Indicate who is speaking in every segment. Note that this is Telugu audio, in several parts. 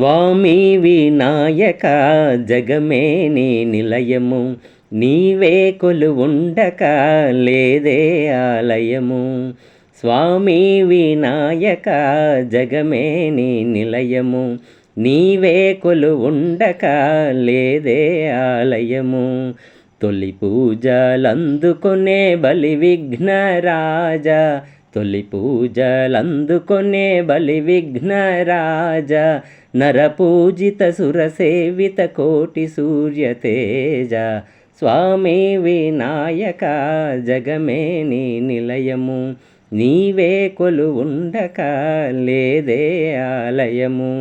Speaker 1: స్వామి వినాయక జగమే నీ నిలయము. నీవే కొలు ఉండక లేదే ఆలయము. స్వామి వినాయక జగమే నీ నిలయము. నీవే కొలు ఉండక లేదే ఆలయము. తొలి పూజలందుకునే బలి విఘ్నరాజా తొలి పూజలందుకునే బలి విఘ్నరాజ నరపూజిత సురసేవిత కోటి సూర్యతేజ స్వామి వినాయక జగమే నీ నిలయము. నీవే కొలు ఉండక లేదే ఆలయము.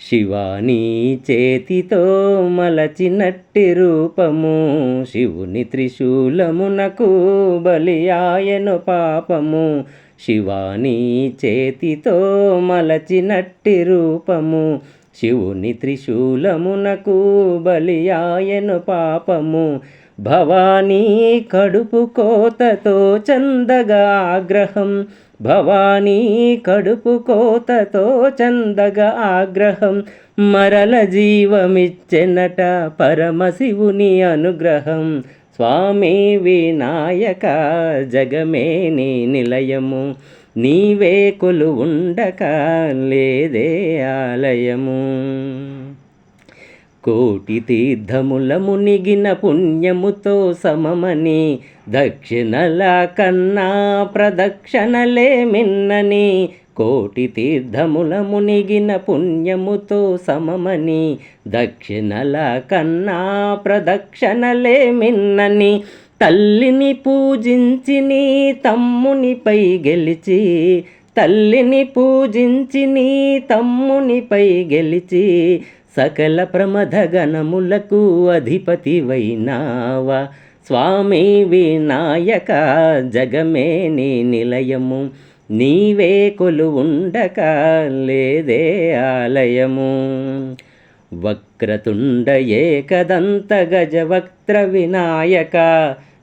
Speaker 1: శివాని చేతితో మలచినట్టి రూపము శివుని త్రిశూలమునకు బలియాయను పాపము శివాని చేతితో మలచినట్టి రూపము శివుని త్రిశూలమునకు బలియాయను పాపము. భవానీ కడుపు కోతతో చందగా ఆగ్రహం భవానీ కడుపు కోతతో చందగా ఆగ్రహం మరల జీవమిచ్చెనట పరమశివుని అనుగ్రహం. స్వామి వినాయక జగమే నీ నిలయము నీవే కొలు ఉండక లేదే ఆలయము. కోటి తీర్థముల మునిగిన పుణ్యముతో సమమని దక్షిణల కన్నా ప్రదక్షిణలే మిన్నని కోటి తీర్థముల మునిగిన పుణ్యముతో సమమని దక్షిణల కన్నా ప్రదక్షిణలే మిన్నని తల్లిని పూజించి నీ తమ్మునిపై గెలిచి తల్లిని పూజించి నీ తమ్మునిపై గెలిచి సకల ప్రమథగణములకు అధిపతి వైనావా స్వామి వినాయక జగమే నీ నిలయము. నీవే కొలువుండక లేదే ఆలయము. వక్రతుండ ఏకదంత గజ వక్ర వినాయక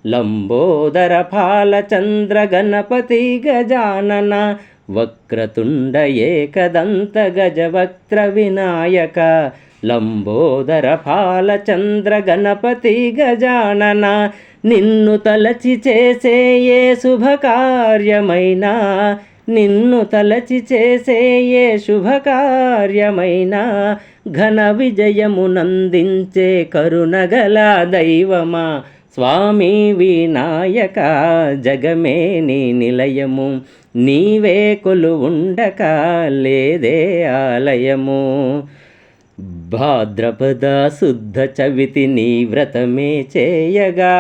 Speaker 1: లంబోదర పాలచంద్ర గణపతి గజానన. వక్రతుండ ఏకదంత గజ వక్ర వినాయక లంబోదర ఫాలచంద్ర గణపతి గజానన నిన్ను తలచి చేసే ఏ శుభకార్యమైనా నిన్ను తలచి చేసే ఏ శుభకార్యమైనా ఘన విజయమునందించే కరుణగల దైవమా స్వామి వినాయక జగమే నీ నిలయము నీవే కొలు ఉండక లేదే ఆలయము. భాద్రపద శుద్ధ చవితి నీ వ్రతమే చేయగా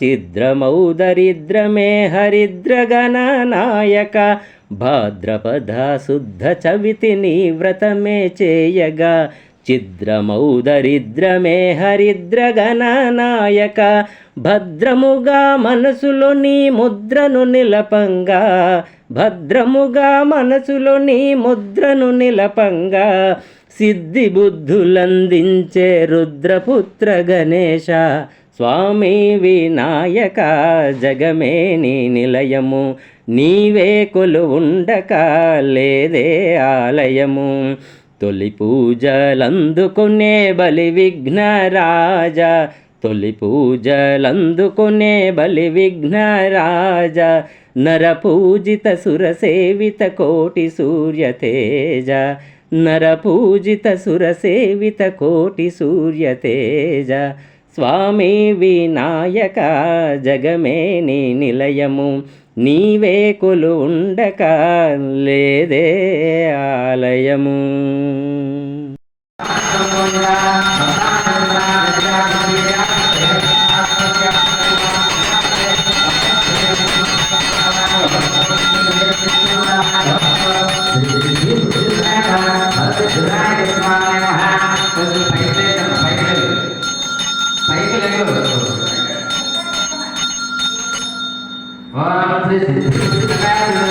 Speaker 1: చిద్రమౌ దరిద్రమే హరిద్రగణ నాయక భాద్రపద శుద్ధ చవితి నీ వ్రతమే చేయగా చిద్రమౌ దరిద్రమే హరిద్రగణ నాయక భద్రముగా మనసులో నీ ముద్రను నిలపంగా భద్రముగా మనసులో నీ ముద్రను నిలపంగా సిద్ధి బుద్ధులందించే రుద్రపుత్ర గణేశ స్వామి వినాయక జగమే నీ నిలయము నీవే కొలువుండక లేదే ఆలయము. తొలి పూజలందుకునే బలి విఘ్నరాజా తొలి పూజలందుకునే బలి విఘ్నరాజ నరపూజిత సురసేవిత కోటి సూర్యతేజ నరపూజిత సురసేవిత కోటి సూర్యతేజ స్వామి వినాయక జగమే నీ నిలయము నీవే కొలు ఉండక లేదే ఆలయము.
Speaker 2: ஓம் ஸ்ரீ சித்திநாராயண